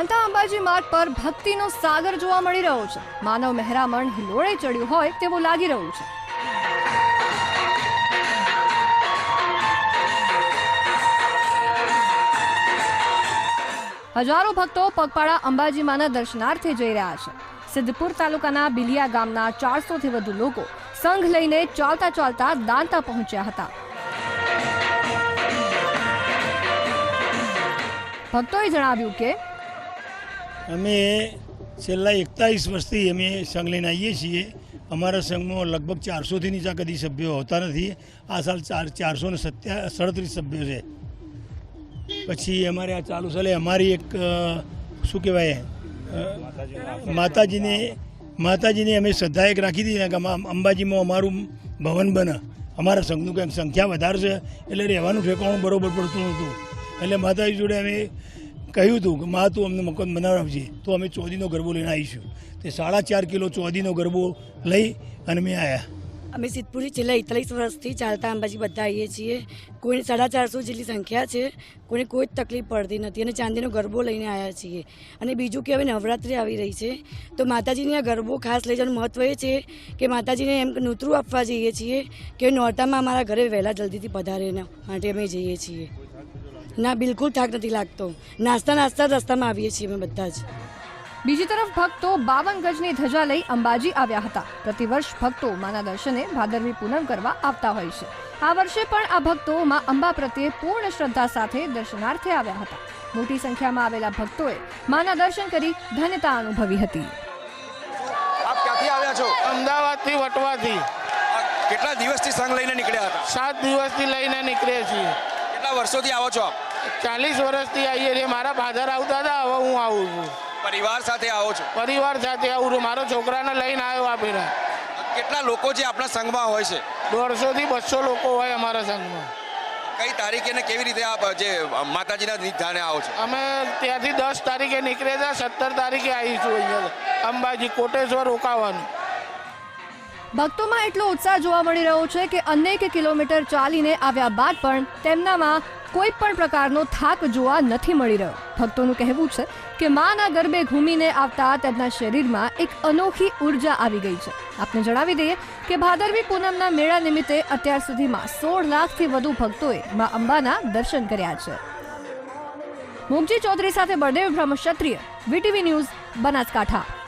અંબાજી માર્ગ પર ભક્તિનો સાગર જોવા મળી રહ્યો છે. માનવ મહેરામણ હિલોળે ચડ્યું હોય તેવું લાગી રહ્યું છે. હજારો ભક્તો પગપાળા અંબાજી માના દર્શનાર્થે જઈ રહ્યા છે. સિદ્ધપુર તાલુકાના બિલિયા ગામના ચારસોથી વધુ લોકો સંઘ લઈને ચાલતા ચાલતા દાંતા પહોંચ્યા હતા. ભક્તોએ જણાવ્યું કે અમે છેલ્લા એકતાલીસ વર્ષથી અમે સંઘ લઈને આવીએ છીએ. અમારા સંઘમાં લગભગ ચારસોથી નીચા કદી સભ્યો હોતા નથી, આ સાલ ચાર ચારસો ને સત્યા સડત્રીસ સભ્યો છે. પછી અમારે આ ચાલુ સાલે અમારી એક શું કહેવાય માતાજીને માતાજીને અમે શ્રદ્ધા એક રાખી ને કે અંબાજીમાં અમારું ભવન બને. અમારા સંઘનું કંઈક સંખ્યા વધારે છે, એટલે રહેવાનું ઠેકાણું બરાબર પડતું નહોતું. એટલે માતાજી જોડે અમે કહ્યું હતું કે મા, તું અમને મકાન બનાવજે તો અમે ચોદીનો ગરબો લઈને આવીશું. તે સાડા ચાર કિલો ચોદીનો ગરબો લઈ અને મેં આવ્યા અમે સિદ્ધપુરી છેલ્લા એકતાલીસ વર્ષથી ચાલતા અંબાજી બધા આવીએ છીએ. કોઈને સાડા ચારસો જેટલી સંખ્યા છે. કોઈને કોઈ જ તકલીફ પડતી નથી અને ચાંદીનો ગરબો લઈને આવ્યા છીએ. અને બીજું કે હવે નવરાત્રિ આવી રહી છે. તો માતાજીની આ ગરબો ખાસ લઈ જવાનું મહત્ત્વ એ છે કે માતાજીને એમ નૂતરું આપવા જઈએ છીએ કે નોરતામાં અમારા ઘરે વહેલા જલ્દીથી પધારે માટે અમે જઈએ છીએ. ના બિલકુલ થાક નથી લાગતો. નાસ્તા નાસ્તા રસ્તામાં આવીએ છીએ અમે બધા જ. બીજી તરફ ભક્તો બાવન ગજની ધજા લઈ અંબાજી આવ્યા હતા. પ્રતિવર્ષ ભક્તો માના દર્શને ભાદરવી પૂનમ કરવા આવતા હોય છે. આ વર્ષે પણ આ ભક્તો માં અંબા પ્રત્યે પૂર્ણ શ્રદ્ધા સાથે દર્શનાર્થે આવ્યા હતા. મોટી સંખ્યામાં આવેલા ભક્તોએ માના દર્શન કરી ધન્યતા અનુભવી હતી. આપ ક્યાંથી આવ્યા છો? અમદાવાદથી વટવાથી. કેટલા દિવસથી સંઘ લઈને નીકળ્યા હતા? સાત દિવસથી લઈને નીકળ્યા છીએ. કેટલા વર્ષોથી આવો છો આપ? ચાલીસ વર્ષથી આવીએ છીએ મારા ફાધર આવતા હતા હવે હું આવું છું. પરિવાર સાથે આવો છો? પરિવાર સાથે આવું છું. મારો છોકરાને લઈને આવ્યો આપીને કેટલા લોકો જે આપણા સંઘમાં હોય છે? દોઢસોથી બસો લોકો હોય અમારા સંઘમાં. કઈ તારીખે ને કેવી રીતે આપ જે માતાજીના નિધાને આવો છો? અમે ત્યાંથી દસ તારીખે નીકળ્યા હતા સત્તર તારીખે આવીશું અહીંયા. અંબાજી કોટેશ્વર રોકાવાનું. ભક્તોમાં એટલો ઉત્સાહ જોવા મળી રહ્યો છે કે અનેક કિલોમીટર ચાલીને આવ્યા બાદ પણ તેમનામાં કોઈ પણ પ્રકારનો થાક જોવા નથી મળી રહ્યો. ભક્તોનું કહેવું છે કે માના ગરબે ઘૂમીને આવતા તેમના શરીરમાં એક અનોખી ઊર્જા આવી ગઈ છે. આપને જણાવી દઈએ કે ભાદરવી પૂનમના મેળા નિમિત્તે અત્યાર સુધીમાં સોળ લાખથી વધુ ભક્તોએ મા અંબાના દર્શન કર્યા છે. મુગજી ચૌધરી સાથે બળદેવ બ્રહ્મ ક્ષત્રિય વીટીવી ન્યૂઝ, બનાસકાંઠા.